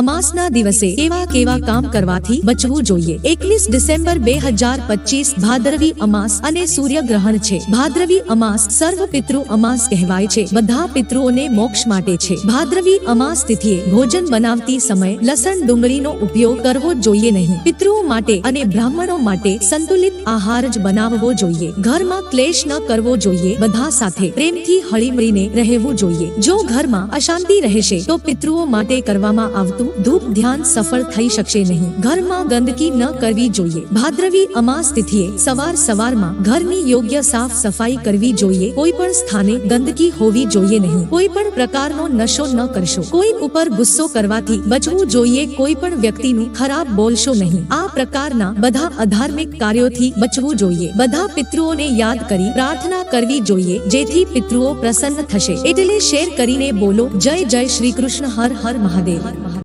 અમાસના દિવસે કેવા કેવા કામ કરવાથી બચવું જોઈએ. એકવીસ ડિસેમ્બર બે હજાર પચીસ ભાદરવી અમાસ અને સૂર્યગ્રહણ છે. ભાદરવી અમાસ સર્વ પિતૃ અમાસ કહેવાય છે. બધા પિતૃઓને મોક્ષ માટે છે. ભાદરવી અમાસ તિથિએ ભોજન બનાવતી સમય લસણ ડુંગળીનો ઉપયોગ કરવો જોઈએ નહીં. પિતૃઓ માટે અને બ્રાહ્મણો માટે સંતુલિત આહાર જ બનાવવો જોઈએ. ઘરમાં ક્લેશ ન કરવો જોઈએ. બધા સાથે પ્રેમથી હળીમળીને રહેવું જોઈએ. જો ઘરમાં અશાંતિ રહેશે તો પિતૃઓ માટે કરવામાં આવતું ધૂપ ધ્યાન સફળ થઈ શકશે નહીં. ઘરમાં ગંદકી ન કરવી જોઈએ. ભાદ્રવી અમાસ તિથિએ સવાર સવારમાં ઘરની યોગ્ય સાફ સફાઈ કરવી જોઈએ. કોઈ પણ સ્થાને ગંદકી હોવી જોઈએ નહીં. કોઈ પણ પ્રકારનો નશો ન કરશો. કોઈ ઉપર ગુસ્સો કરવાથી બચવું જોઈએ. કોઈ પણ વ્યક્તિનું ખરાબ બોલશો નહીં. આ પ્રકારના બધા અધાર્મિક કાર્યોથી બચવું જોઈએ. બધા પિતૃઓને યાદ કરી પ્રાર્થના કરવી જોઈએ, જેથી પિતૃઓ પ્રસન્ન થશે. એટલે શેર કરીને બોલો, જય જય શ્રી કૃષ્ણ, હર હર મહાદેવ.